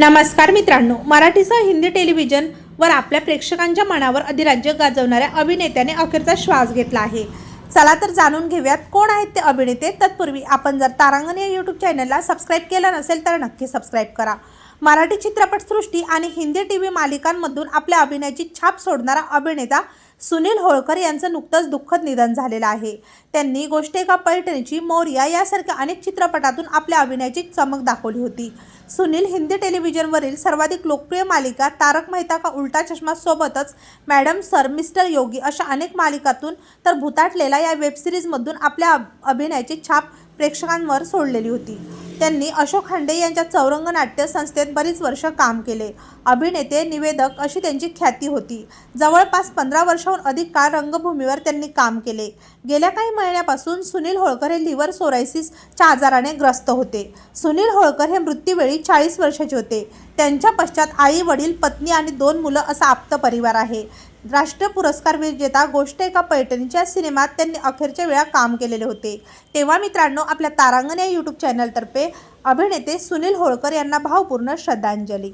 नमस्कार मित्रांनो मराठीसह हिंदी टेलिव्हिजनवर आपल्या प्रेक्षकांच्या मनावर अधिराज्य गाजवणाऱ्या अभिनेत्याने अखेरचा श्वास घेतला आहे. चला तर जाणून घेऊयात कोण आहेत ते अभिनेते. तत्पूर्वी आपण जर तारांगण या यूट्यूब चॅनलला सबस्क्राईब केलं नसेल तर नक्की सबस्क्राईब करा. मराठी चित्रपटसृष्टी आणि हिंदी टी व्ही मालिकांमधून आपल्या अभिनयाची छाप सोडणारा अभिनेता सुनील होळकर यांचं नुकतंच दुःखद निधन झालेलं आहे. त्यांनी गोष्ट एका पैठणीची मोर्या यासारख्या अनेक चित्रपटातून आपल्या अभिनयाची चमक दाखवली होती. सुनील हिंदी टेलिव्हिजनवरील सर्वाधिक लोकप्रिय मालिका तारक मेहता का उलटा चष्मा सोबतच मॅडम सर मिस्टर योगी अशा अनेक मालिकातून तर भुताटलेला या वेबसिरीजमधून आपल्या अभिनयाची छाप प्रेक्षकांवर सोडलेली होती. त्यांनी अशोक खांडे यांच्या चौरंग नाट्य संस्थेत बरीच वर्ष काम केले. अभिनेते निवेदक अशी त्यांची ख्याती होती. जवळपास पंधरा वर्षाहून अधिक काळ रंगभूमीवर त्यांनी काम केले. गेल्या काही महिन्यापासून सुनील होळकर हे लिव्हर सोरायसिसच्या आजाराने ग्रस्त होते. सुनील होळकर हे मृत्यूवेळी चाळीस वर्षाचे होते. त्यांच्या पश्चात आई वडील पत्नी आणि दोन मुलं असा आप्त परिवार आहे. राष्ट्रीय पुरस्कार विजेता गोष्ट एका पैठणीच्या सिनेमात त्यांनी अखेरच्या वेळा काम केलेले होते. तेव्हा मित्रांनो आपल्या तारांगण या यूट्यूब चॅनलतर्फे अभिनेते सुनील होळकर यांना भावपूर्ण श्रद्धांजली.